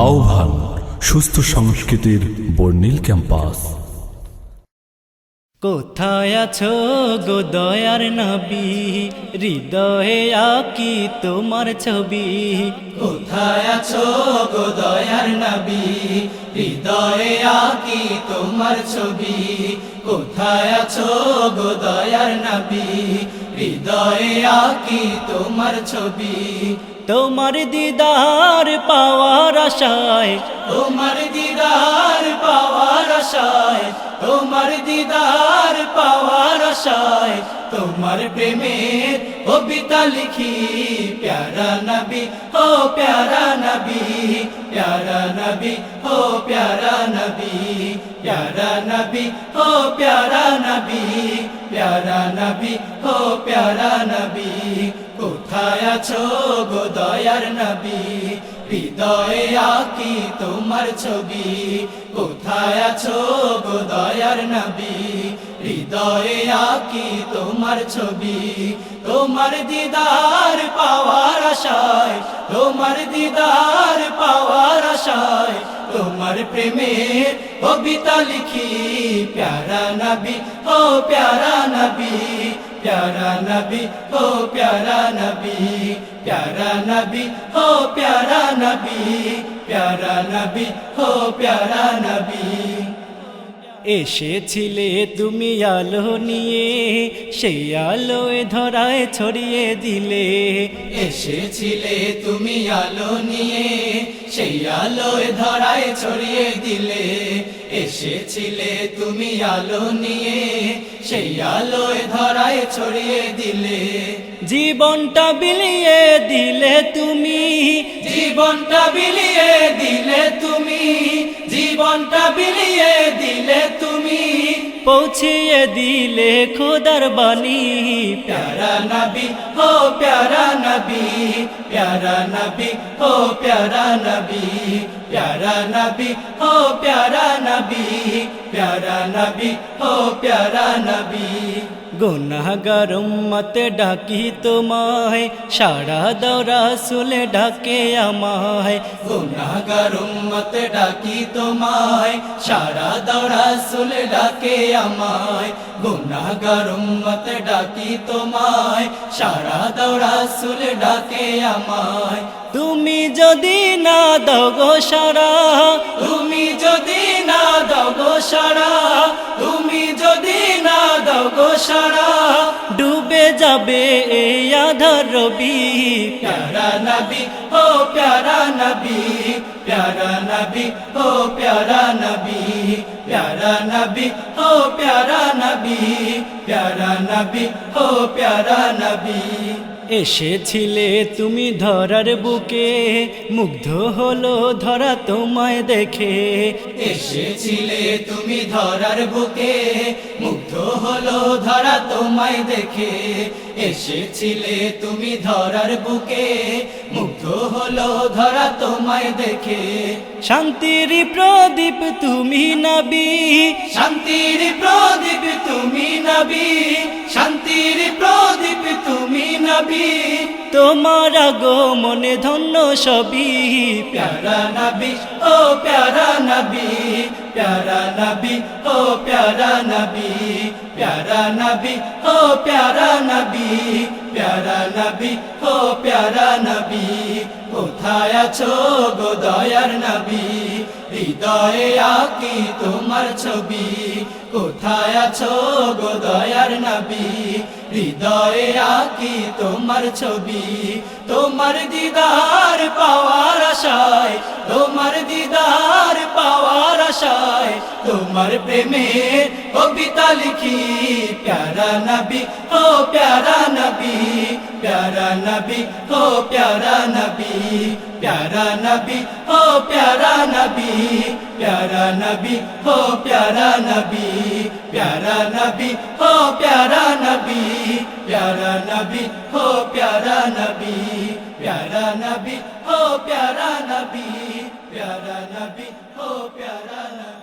আহ্বান সুস্থ সংস্কৃতির বর্ণিল ক্যাম্পাস। কোথায় আছো গো দয়ার নবী? হৃদয়ে আকি তোমার ছবি। কোথায় আছো গো দয়ার নবী? হৃদয়ে আকি তোমার ছবি। কোথায় আছো গো দয়ার নবী? হৃদয়ে আকি তোমার ছবি। তোমার দিদার পাওয়ার আশায়। তোমার দিদার পাওয়ার আশায়। তোমার দিদার পাওয়ার আশায়। তোমার প্রেমের কবিতা লিখি। প্যারা নবী ও প্যারা নবী প্যারা নবী নবী, ও প্যারা নবী, কোথায় আছো গো দয়ার নবী? হৃদয়ে আকি তোমার ছবি, কোথায় আছো গো দয়ার নবী? হৃদয়ে আকি তোমার ছবি, তোমার দিদার পাওয়ার আশায়, তোমার দিদার পাওয়ার আশায় তোমার প্রেমে কবিতা লিখি। প্যারা নবী, ও প্যারা নবী প্যারা নবী, ও প্যারা নবী প্যারা নবী, ও প্যারা নবী প্যারা নবী, ও প্যারা নবী। এসেছিলে তুমি আলো নিয়ে সেই আলোয় ধরায় ছড়িয়ে দিলে। এসেছিলে তুমি আলো নিয়ে সেই আলোয় ধরায় ছড়িয়ে দিলে। এসেছিলে তুমি আলো নিয়ে সেই আলোয় ধরায় ছড়িয়ে দিলে। জীবনটা বিলিয়ে দিলে তুমি। জীবনটা বিলিয়ে দিলে তুমি। জীবনটা বিলিয়ে দিলে তুমি। পৌঁছিয়ে দিলে খোদার বাণী। প্যারা নবী ও প্যারা নবী। প্যারা নবী ও প্যারা নবী। প্যারা নবী ও প্যারা নবী। প্যারা নবী ও প্যারা নবী। গুনাহগার উম্মতে ডাকি তোমায় সারা দৌরা সুলে ডাকে আমায় গুনাহগার উম্মতে ডাকি তোমায় সারা দৌরা সুলে ডাকে আমায় গুনাহগার উম্মতে ডাকি তোমায় সারা দৌরা সুলে ডাকে আমায় তুমি যদি না দাও গো সারা তুমি যদি না দাও গো সারা দাও গো সারা ডুবে যাবে এই আধার রবি। প্যারা নবী ও প্যারা নবী প্যারা নবী ও প্যারা নবী প্যারা নবী ও প্যারা নবী প্যারা নবী ও প্যারা নবী। এসেছিলে তুমি ধরার বুকে মুগ্ধ হলো ধরা তোমায় দেখে। এসেছিলে তুমি ধরার বুকে হলো ধরা তোমায় দেখে। এসেছিলে তুমি ধরার বুকে। মুগ্ধ হলো ধরা তোমায় দেখে। শান্তির প্রদীপ তুমি নবী। শান্তির প্রদীপ তুমি নবী। শান্তির প্রদীপ তোমার গো মনে ধন্য সবই। প্যারা নবী, ও প্যারা নবী প্যারা নবী, ও প্যারা নবী প্যারা নবী, ও প্যারা নবী প্যারা নবী ও প্যারা নবী, কোথায় আছো গো দয়ার নবী? হৃদয়ে আকি তোমার ছবি, কোথায় আছো গো দয়ার নবী? হৃদয়ে আকি তোমার ছবি, তোমার দিদার পাওয়ার আশায়, তোমার দিদার তোমার প্রেমের কবিতা লিখি প্যারা নবী ও প্যারা নবী প্যারা নবী ও প্যারা নবী প্যারা নবী ও প্যারা নবী প্যারা নবী ও প্যারা নবী প্যারা নবী ও প্যারা নবী প্যারা নবী ও প্যারা নবী প্যারা নবী ও প্যারা নবী প্যারা নবী ও প্যারা